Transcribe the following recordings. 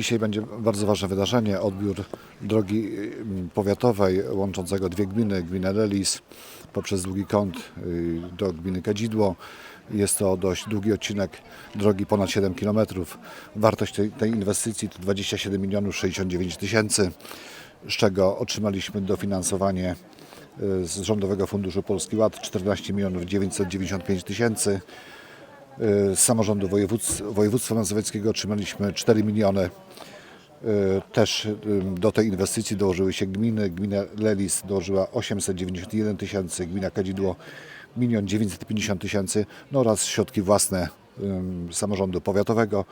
Dzisiaj będzie bardzo ważne wydarzenie, odbiór drogi y, powiatowej łączącego dwie gminy, gminę Lelis poprzez długi kąt y, do gminy Kadzidło. Jest to dość długi odcinek drogi, ponad 7 km. Wartość tej, tej inwestycji to 27 milionów 69 tysięcy, z czego otrzymaliśmy dofinansowanie y, z Rządowego Funduszu Polski Ład 14 milionów 995 tysięcy. Y, Z samorządu województw, województwa mazowieckiego otrzymaliśmy 4 miliony. Y, Też y, do tej inwestycji dołożyły się gminy. Gmina Lelis dołożyła 891 tysięcy, gmina Kadzidło 1 950 tysięcy no oraz środki własne samorządu powiatowego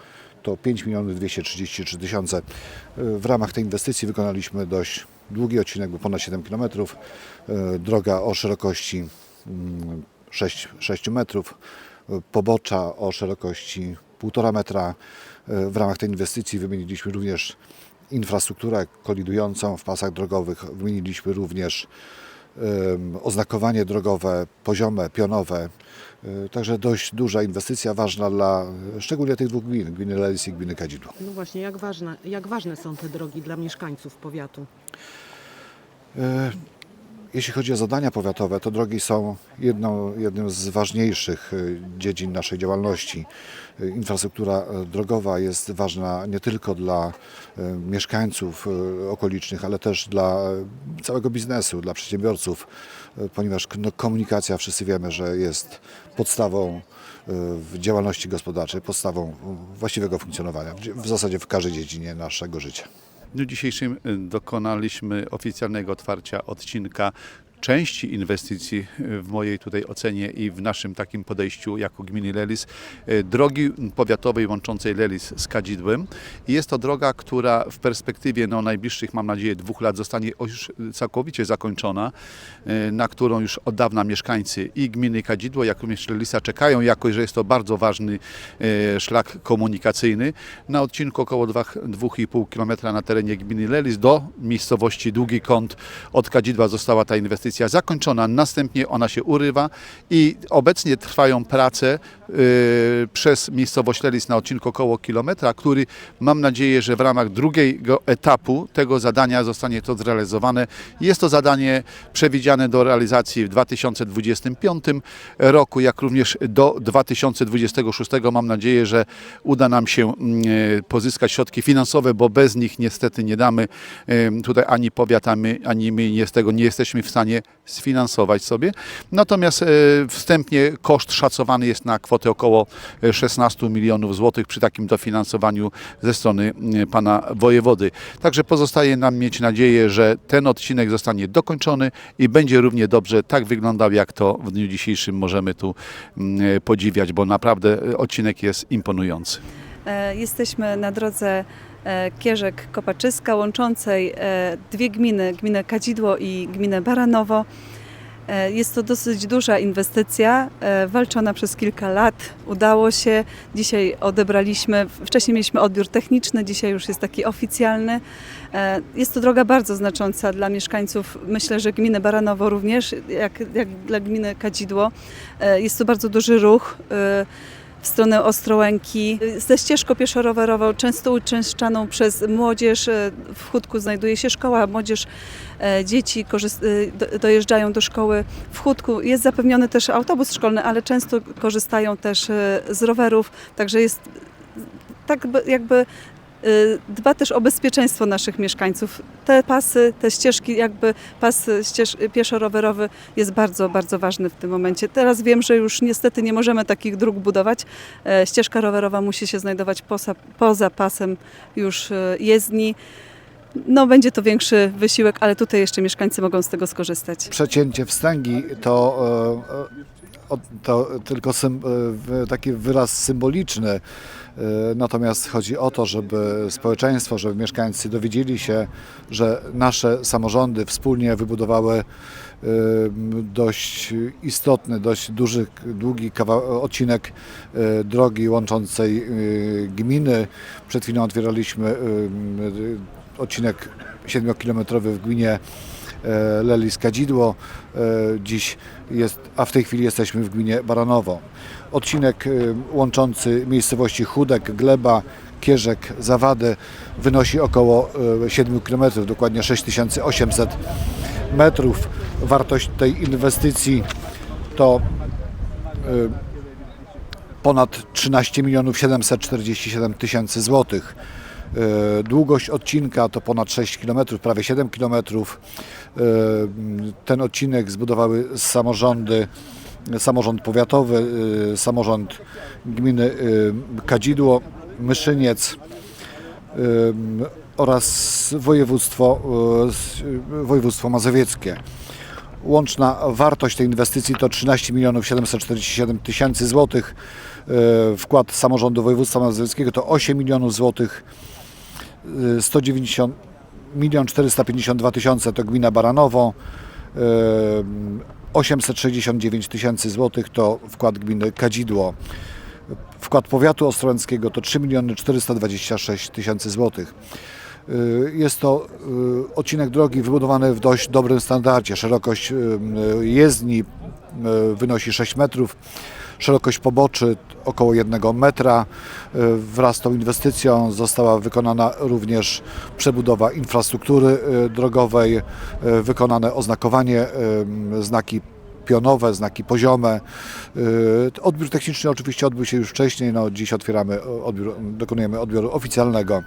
to 5 milionów 233 tysiące. W ramach tej inwestycji wykonaliśmy dość długi odcinek, bo ponad 7 km. Droga o szerokości mm, 6, 6 metrów, pobocza o szerokości 1,5 metra. Y, W ramach tej inwestycji wymieniliśmy również infrastrukturę kolidującą w pasach drogowych, wymieniliśmy również oznakowanie drogowe, poziome, pionowe. Y, Także dość duża inwestycja, ważna dla szczególnie tych dwóch gmin, gminy Lelis i gminy Kadzidło. No właśnie, jak ważne, jak ważne są te drogi dla mieszkańców powiatu? E, Jeśli chodzi o zadania powiatowe, to drogi są jedną, jednym z ważniejszych e, dziedzin naszej działalności. E, Infrastruktura e, drogowa jest ważna nie tylko dla mieszkańców okolicznych, ale też dla całego biznesu, dla przedsiębiorców, ponieważ no, komunikacja, wszyscy wiemy, że jest podstawą działalności gospodarczej, podstawą właściwego funkcjonowania, w zasadzie w każdej dziedzinie naszego życia. W dniu dzisiejszym dokonaliśmy oficjalnego otwarcia odcinka części inwestycji y, w mojej tutaj ocenie i w naszym takim podejściu jako gminy Lelis, y, drogi powiatowej łączącej Lelis z Kadzidłem. I jest to droga, która w perspektywie no, najbliższych, mam nadzieję, dwóch lat zostanie już całkowicie zakończona, y, na którą już od dawna mieszkańcy i gminy Kadzidło, jak również Lelisa czekają, jako że jest to bardzo ważny szlak komunikacyjny. Na odcinku około 2,5 km na terenie gminy Lelis do miejscowości Długi Kąt od Kadzidła została ta inwestycja zakończona. Następnie ona się urywa i obecnie trwają prace y, przez miejscowość Lelis na odcinku około kilometra, który mam nadzieję, że w ramach drugiego etapu tego zadania zostanie to zrealizowane. Jest to zadanie przewidziane do realizacji w 2025 roku, jak również do 2026. Mam nadzieję, że uda nam się e, pozyskać środki finansowe, bo bez nich niestety nie damy em, tutaj ani powiat, ani my nie z tego nie jesteśmy w stanie sfinansować sobie. Natomiast e, wstępnie koszt szacowany jest na kwotę około e, 16 milionów złotych przy takim dofinansowaniu ze strony m, pana wojewody. Także pozostaje nam mieć nadzieję, że ten odcinek zostanie dokończony i będzie równie dobrze tak wyglądał, jak to w dniu dzisiejszym możemy tu e, podziwiać, bo naprawdę e, odcinek jest imponujący. E, Jesteśmy na drodze e, Kierzek-Kopaczyska łączącej e, dwie gminy, gminę Kadzidło i gminę Baranowo. E, Jest to dosyć duża inwestycja, walczona przez kilka lat. Udało się. Dzisiaj odebraliśmy, wcześniej mieliśmy odbiór techniczny, dzisiaj już jest taki oficjalny. Jest to droga bardzo znacząca dla mieszkańców, myślę, że gminy Baranowo również, jak, jak dla gminy Kadzidło. Jest tu bardzo duży ruch. W stronę Ostrołęki. Ze ścieżką pieszo-rowerową, często uczęszczaną przez młodzież. E, W Chudku znajduje się szkoła, młodzież, e, dzieci e, do- dojeżdżają do szkoły w Chudku. Jest zapewniony też autobus szkolny, ale często korzystają też z rowerów, także jest tak by- jakby dba też o bezpieczeństwo naszych mieszkańców. Te pasy, te ścieżki, jakby pas ścież, pieszo-rowerowy jest bardzo, bardzo ważny w tym momencie. Teraz wiem, że już niestety nie możemy takich dróg budować. E, Ścieżka rowerowa musi się znajdować poza, poza pasem już e, jezdni. No, będzie to większy wysiłek, ale tutaj jeszcze mieszkańcy mogą z tego skorzystać. przecięcie wstęgi to, e, to tylko sym, e, taki wyraz symboliczny. E, Natomiast chodzi o to, żeby społeczeństwo, żeby mieszkańcy dowiedzieli się, że nasze samorządy wspólnie wybudowały e, dość istotny, dość duży, długi odcinek drogi łączącej gminy. Przed chwilą otwieraliśmy odcinek 7-kilometrowy w gminie Lelis Kadzidło. E, Dziś jest, a w tej chwili jesteśmy w gminie Baranowo. Odcinek e, łączący miejscowości Chudek, Gleba, Kierzek Zawady wynosi około e, 7 km, dokładnie 6800 metrów. Wartość tej inwestycji to e, ponad 13 milionów 747 tysięcy złotych. E, Długość odcinka to ponad 6 km, prawie 7 km. Ten odcinek zbudowały samorządy, samorząd powiatowy, e, samorząd gminy e, Kadzidło, Myszyniec e, oraz województwo, e, województwo mazowieckie. Łączna wartość tej inwestycji to 13 milionów 747 tysięcy złotych. E, Wkład samorządu województwa mazowieckiego to 8 milionów złotych. E, 190 milion 452 tysiące to gmina Baranowo. E, 869 tysięcy złotych to wkład gminy Kadzidło. Wkład powiatu ostrołęckiego to 3 miliony 426 tysięcy złotych. Y, Jest to y, odcinek drogi wybudowany w dość dobrym standardzie. Szerokość y, jezdni y, wynosi 6 metrów, szerokość poboczy około 1 metra. Y, Wraz z tą inwestycją została wykonana również przebudowa infrastruktury y, drogowej, y, wykonane oznakowanie, znaki pionowe, znaki poziome. Odbiór techniczny oczywiście odbył się już wcześniej, no dziś otwieramy odbiór, dokonujemy odbioru oficjalnego.